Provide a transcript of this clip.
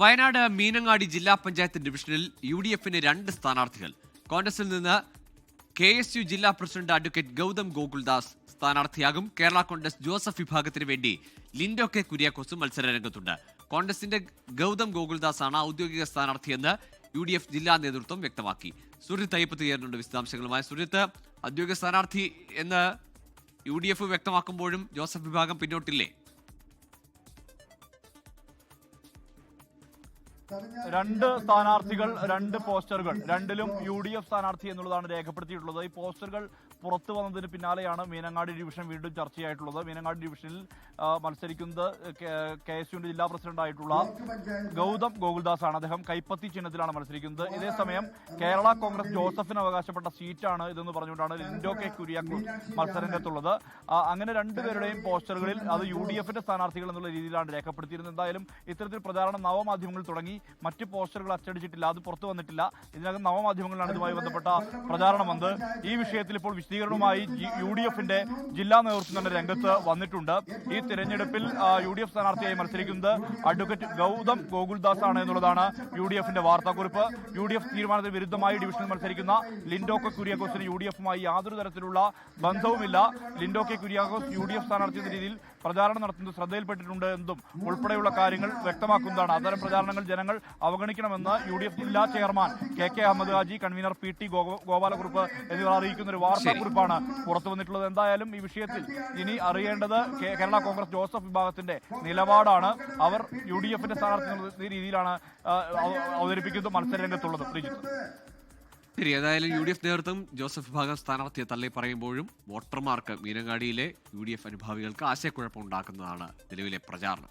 വയനാട് മീനങ്ങാടി ജില്ലാ പഞ്ചായത്ത് ഡിവിഷനിൽ U D എഫിന് രണ്ട് സ്ഥാനാർത്ഥികൾ. കോൺഗ്രസിൽ നിന്ന് കെ എസ് യു ജില്ലാ പ്രസിഡന്റ് അഡ്വക്കേറ്റ് ഗൗതം ഗോകുൽദാസ് സ്ഥാനാർത്ഥിയാകും. കേരള കോൺഗ്രസ് ജോസഫ് വിഭാഗത്തിന് വേണ്ടി ലിൻഡോ കെ കുര്യാക്കോസും മത്സര രംഗത്തുണ്ട് കോൺഗ്രസിന്റെ ഗൗതം ഗോകുൽദാസ് ആണ് ഔദ്യോഗിക സ്ഥാനാർത്ഥിയെന്ന് യു ഡി എഫ് ജില്ലാ നേതൃത്വം വ്യക്തമാക്കി. സുജിത്ത് അയ്യപ്പത്ത് ചേരുന്നുണ്ട് വിശദാംശങ്ങളുമായി. സുജിത്ത് ഔദ്യോഗിക സ്ഥാനാർത്ഥി എന്ന് യു ഡി എഫ് വ്യക്തമാക്കുമ്പോഴും ജോസഫ് വിഭാഗം പിന്നോട്ടില്ലേ? രണ്ട് സ്ഥാനാർത്ഥികൾ രണ്ട് പോസ്റ്ററുകൾ. രണ്ടിലും യു ഡി എഫ് സ്ഥാനാർത്ഥി എന്നുള്ളതാണ് രേഖപ്പെടുത്തിയിട്ടുള്ളത്. ഈ പോസ്റ്ററുകൾ പുറത്തു വന്നതിന് പിന്നാലെയാണ് മീനങ്ങാടി ഡിവിഷൻ വീണ്ടും ചർച്ചയായിട്ടുള്ളത്. മീനങ്ങാടി ഡിവിഷനിൽ മത്സരിക്കുന്നത് കെ എസ് യുവിന്റെ ജില്ലാ പ്രസിഡന്റ് ആയിട്ടുള്ള ഗൗതം ഗോകുൽദാസ് ആണ് അദ്ദേഹം കൈപ്പത്തി ചിഹ്നത്തിലാണ് മത്സരിക്കുന്നത്. ഇതേസമയം കേരള കോൺഗ്രസ് ജോസഫിന് അവകാശപ്പെട്ട സീറ്റാണ് ഇതെന്ന് പറഞ്ഞുകൊണ്ടാണ് ലിൻഡോ കെ കുര്യാക്കോസ് മത്സരരംഗത്തുള്ളത്. അങ്ങനെ രണ്ടുപേരുടെയും പോസ്റ്ററുകളിൽ അത് യു ഡി എഫിന്റെ സ്ഥാനാർത്ഥികൾ എന്നുള്ള രീതിയിലാണ് രേഖപ്പെടുത്തിയിരുന്നത്. എന്തായാലും ഇത്തരത്തിൽ പ്രചാരണം നവമാധ്യമങ്ങളിൽ തുടങ്ങി. മറ്റ് പോസ്റ്ററുകൾ അച്ചടിച്ചിട്ടില്ല അത് പുറത്തു വന്നിട്ടില്ല. ഇതിനകം നവമാധ്യമങ്ങളിലാണ് ഇതുമായി ബന്ധപ്പെട്ട പ്രചാരണം വന്നത്. ഈ വിഷയത്തിൽ ഇപ്പോൾ വിശദീകരണവുമായി യു ഡി എഫിന്റെ ജില്ലാ നേതൃത്വം തന്നെ രംഗത്ത് വന്നിട്ടുണ്ട്. ഈ തിരഞ്ഞെടുപ്പിൽ യു ഡി എഫ് സ്ഥാനാർത്ഥിയായി മത്സരിക്കുന്നത് അഡ്വക്കേറ്റ് ഗൗതം ഗോകുൽദാസ് ആണ് എന്നുള്ളതാണ് യു ഡി എഫിന്റെ വാർത്താക്കുറിപ്പ്. യു ഡി എഫ് തീരുമാനത്തിന് വിരുദ്ധമായി ഡിവിഷനിൽ മത്സരിക്കുന്ന ലിൻഡോക്ക കുര്യാക്കോസിന് യു ഡി എഫുമായി യാതൊരു തരത്തിലുള്ള ബന്ധവുമില്ല. Lindo K Kuriakose U D F സ്ഥാനാർത്ഥി എന്ന രീതിയിൽ പ്രചാരണം നടത്തുന്നത് ശ്രദ്ധയിൽപ്പെട്ടിട്ടുണ്ട് എന്നും ഉൾപ്പെടെയുള്ള കാര്യങ്ങൾ വ്യക്തമാക്കുന്നതാണ്. അത്തരം പ്രചാരണങ്ങൾ ജനങ്ങൾ അവഗണിക്കണമെന്ന് യു ഡി എഫ് ജില്ലാ chairman K K Ahammed Haji convener P T Gopalakurup എന്നിവർ അറിയിക്കുന്ന ഒരു വാർത്താക്കുറിപ്പാണ് പുറത്തു വന്നിട്ടുള്ളത്. എന്തായാലും ഈ വിഷയത്തിൽ ഇനി അറിയേണ്ടത് കേരള കോൺഗ്രസ് ജോസഫ് വിഭാഗത്തിന്റെ നിലപാടാണ്. അവർ യു ഡി എഫിന്റെ സ്ഥാനാർത്ഥി രീതിയിലാണ് അവതരിപ്പിക്കുന്നത് മത്സരരംഗത്തുള്ളത്. പ്രീജിത്ത് ശരി ഏതായാലും യു ഡി എഫ് നേതൃത്വം ജോസഫ് വിഭാഗം സ്ഥാനാർത്ഥിയെ തള്ളി പറയുമ്പോഴും വോട്ടർമാർക്ക് മീനങ്ങാടിയിലെ യു ഡി എഫ് അനുഭാവികൾക്ക് ആശയക്കുഴപ്പം ഉണ്ടാക്കുന്നതാണ് നിലവിലെ പ്രചാരണം.